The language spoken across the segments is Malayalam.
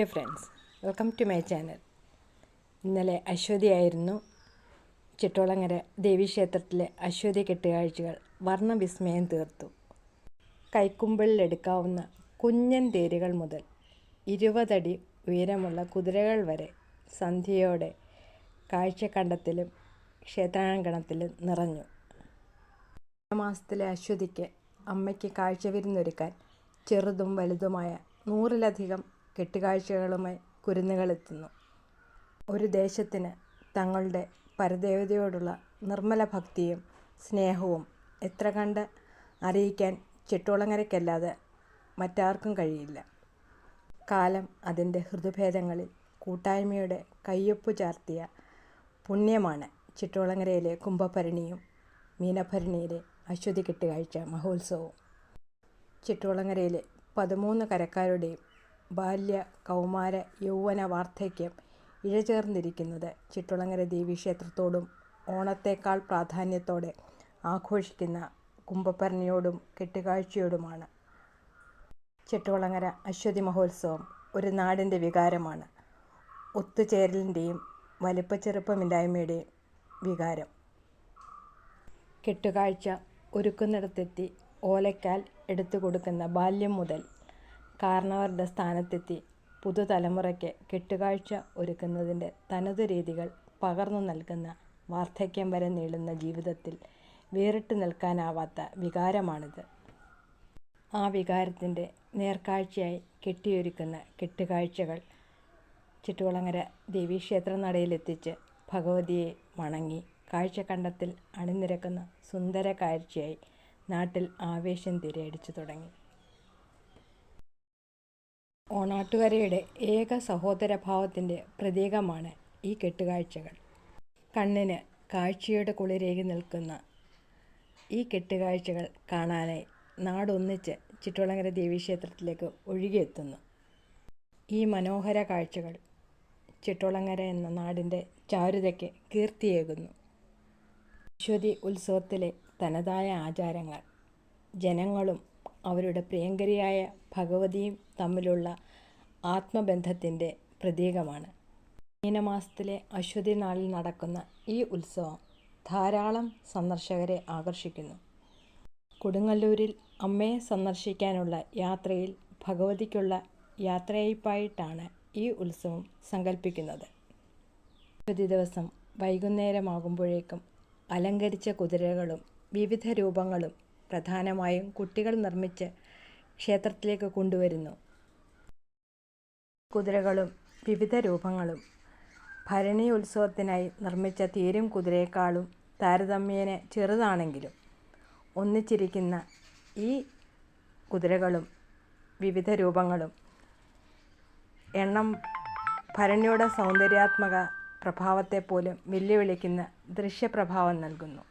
Hi friends welcome to my channel ഇന്നലെ അശ്വതിയായിരുന്നു ചിട്ടോളങ്ങര ദേവീക്ഷേത്രത്തിലെ അശ്വതി കെട്ടുകാഴ്ചകൾ വർണവിസ്മയം തീർത്തു. കൈക്കുമ്പിളിലെടുക്കാവുന്ന കുഞ്ഞൻ തേരുകൾ മുതൽ ഇരുപതടി ഉയരമുള്ള കുതിരകൾ വരെ സന്ധ്യയോടെ കാഴ്ചക്കണ്ടത്തിലും ക്ഷേത്രാങ്കണത്തിലും നിറഞ്ഞു. മാസത്തിലെ അശ്വതിക്ക് അമ്മയ്ക്ക് കാഴ്ച വിരുന്നൊരുക്കാൻ ചെറുതും വലുതുമായ നൂറിലധികം കെട്ടുകാഴ്ചകളുമായി കുരുന്നുകളെത്തുന്നു. ഒരു ദേശത്തിന് തങ്ങളുടെ പരദേവതയോടുള്ള നിർമ്മല ഭക്തിയും സ്നേഹവും എത്ര കണ്ട് അറിയിക്കാൻ ചിട്ടോളങ്ങരയ്ക്കല്ലാതെ മറ്റാർക്കും കഴിയില്ല. കാലം അതിന്റെ ഹൃദുഭേദങ്ങളിൽ കൂട്ടായ്മയുടെ കയ്യൊപ്പു ചാർത്തിയ പുണ്യമാണ് ചിട്ടോളങ്ങരയിലെ കുംഭഭരണിയും മീനഭരണിയിലെ അശ്വതി കെട്ടുകാഴ്ച മഹോത്സവവും. ചിട്ടോളങ്ങരയിലെ പതിമൂന്ന് കരക്കാരുടെയും ബാല്യ കൗമാര യൗവന വാർദ്ധക്യം ഇഴചേർന്നിരിക്കുന്നത് ചിട്ടുളങ്ങര ദേവീക്ഷേത്രത്തോടും ഓണത്തേക്കാൾ പ്രാധാന്യത്തോടെ ആഘോഷിക്കുന്ന കുംഭഭരണിയോടും കെട്ടുകാഴ്ചയോടുമാണ്. ചിട്ടുളങ്ങര അശ്വതി മഹോത്സവം ഒരു നാടിന്റെ വികാരമാണ്. ഒത്തുചേരലിന്റെയും വലിപ്പച്ചെറുപ്പമില്ലായ്മയുടെയും വികാരം. കെട്ടുകാഴ്ച ഒരുക്കുന്നിടത്തെത്തി ഓലക്കാൽ എടുത്തു കൊടുക്കുന്ന ബാല്യം മുതൽ കാരണവരുടെ സ്ഥാനത്തെത്തി പുതുതലമുറയ്ക്ക് കെട്ടുകാഴ്ച ഒരുക്കുന്നതിന്റെ തനതു രീതികൾ പകർന്നു നൽകുന്ന വാർദ്ധക്യം വരെ നീളുന്ന ജീവിതത്തിൽ വേറിട്ട് നിൽക്കാനാവാത്ത വികാരമാണിത്. ആ വികാരത്തിന്റെ നേർക്കാഴ്ചയായി കെട്ടിയൊരുക്കുന്ന കെട്ടുകാഴ്ചകൾ ചുറ്റുകുളങ്ങര ദേവീക്ഷേത്ര നടയിലെത്തിച്ച് ഭഗവതിയെ വണങ്ങി കാഴ്ചക്കണ്ടത്തിൽ അണിനിരക്കുന്ന സുന്ദര കാഴ്ചയായി നാട്ടിൽ ആവേശം തിരയടിച്ചു തുടങ്ങി. ഓണാട്ടുകരയുടെ ഏക സഹോദരഭാവത്തിന്റെ പ്രതീകമാണ് ഈ കെട്ടുകാഴ്ചകൾ. കണ്ണിന് കാഴ്ചയുടെ കുളിരേകി നിൽക്കുന്ന ഈ കെട്ടുകാഴ്ചകൾ കാണാനായി നാടൊന്നിച്ച് ചിറ്റുളങ്ങര ദേവീക്ഷേത്രത്തിലേക്ക് ഒഴുകിയെത്തുന്നു. ഈ മനോഹര കാഴ്ചകൾ ചിറ്റോളങ്ങര എന്ന നാടിന്റെ ചാരുതയ്ക്ക് കീർത്തിയേകുന്നു. അശ്വതി ഉത്സവത്തിലെ തനതായ ആചാരങ്ങൾ ജനങ്ങളും അവരുടെ പ്രിയങ്കരിയായ ഭഗവതിയും തമ്മിലുള്ള ആത്മബന്ധത്തിന്റെ പ്രതീകമാണ്. മീനമാസത്തിലെ അശ്വതി നാളിൽ നടക്കുന്ന ഈ ഉത്സവം ധാരാളം സന്ദർശകരെ ആകർഷിക്കുന്നു. കൊടുങ്ങല്ലൂരിൽ അമ്മയെ സന്ദർശിക്കാനുള്ള യാത്രയിൽ ഭഗവതിക്കുള്ള യാത്രയയപ്പായിട്ടാണ് ഈ ഉത്സവം സങ്കല്പിക്കുന്നത് അശ്വതി ദിവസം വൈകുന്നേരമാകുമ്പോഴേക്കും അലങ്കരിച്ച കുതിരകളും വിവിധ രൂപങ്ങളും പ്രധാനമായും കുട്ടികൾ നിർമ്മിച്ച് ക്ഷേത്രത്തിലേക്ക് കൊണ്ടുവരുന്നു. കുതിരകളും വിവിധ രൂപങ്ങളും ഭരണി ഉത്സവത്തിനായി നിർമ്മിച്ച തീരും കുതിരയേക്കാളും താരതമ്യേന ചെറുതാണെങ്കിലും ഒന്നിച്ചിരിക്കുന്ന ഈ കുതിരകളും വിവിധ രൂപങ്ങളും എണ്ണം ഭരണിയുടെ സൗന്ദര്യാത്മക പ്രഭാവത്തെ പോലും വെല്ലുവിളിക്കുന്ന ദൃശ്യപ്രഭാവം നൽകുന്നു.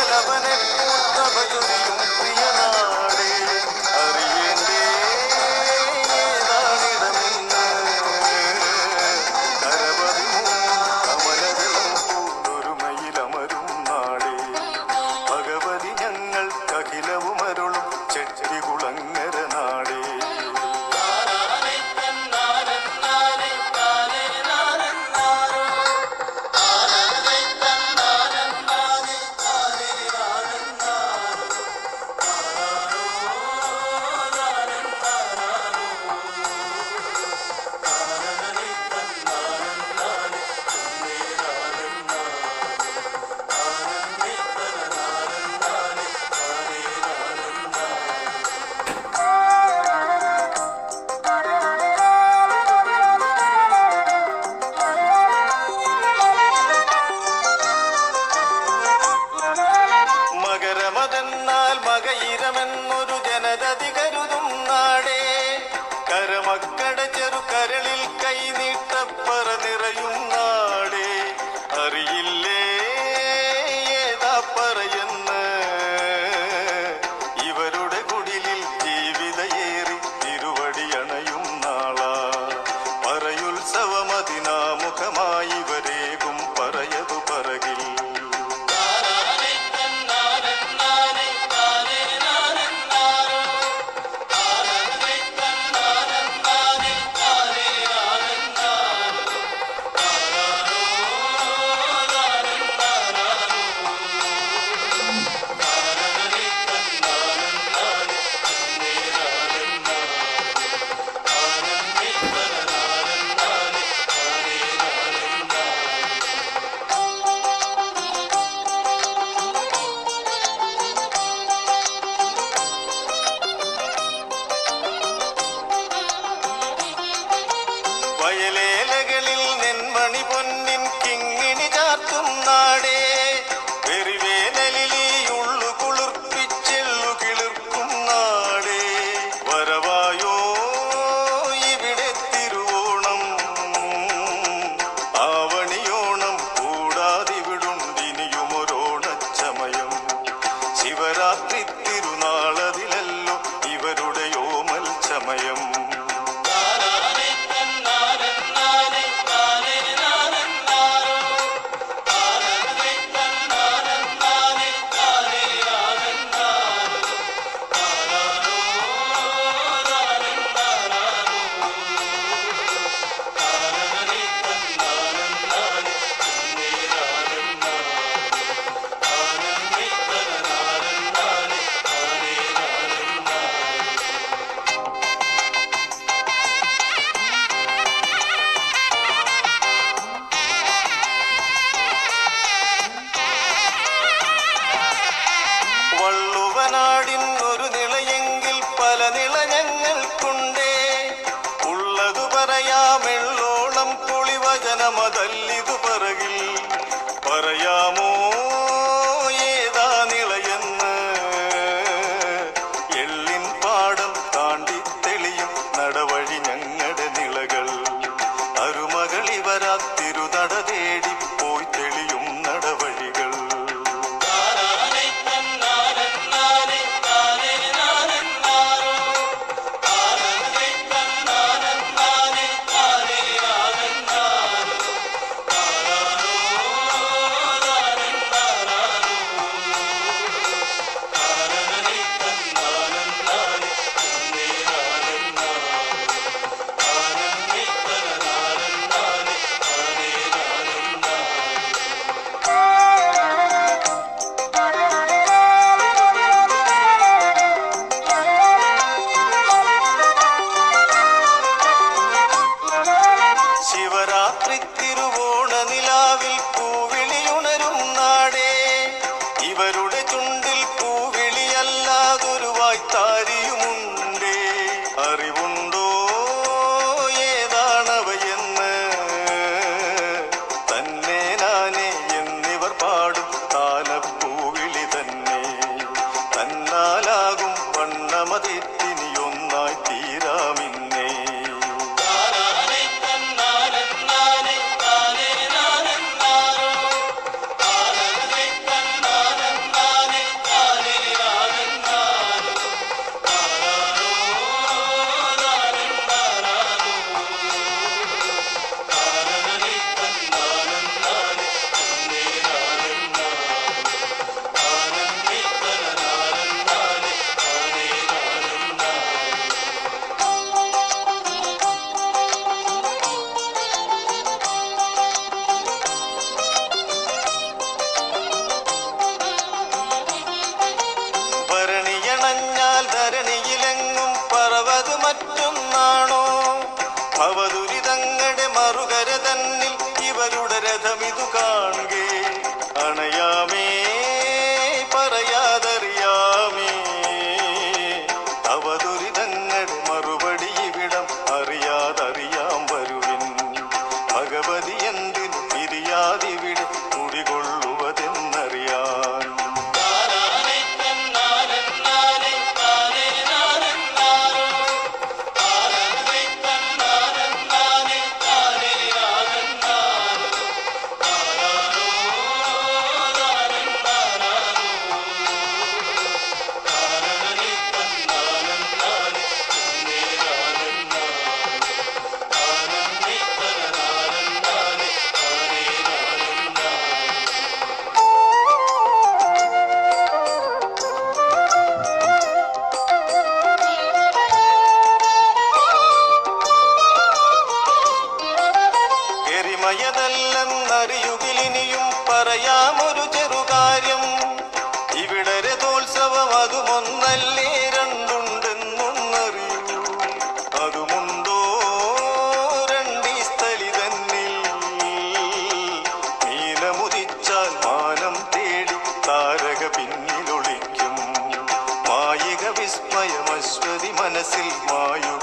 பகலவனை பூத்தவதுரியும் моем ನಮದಲ್ಲಿ മനസ്സിൽ മായുകയില്ലിനി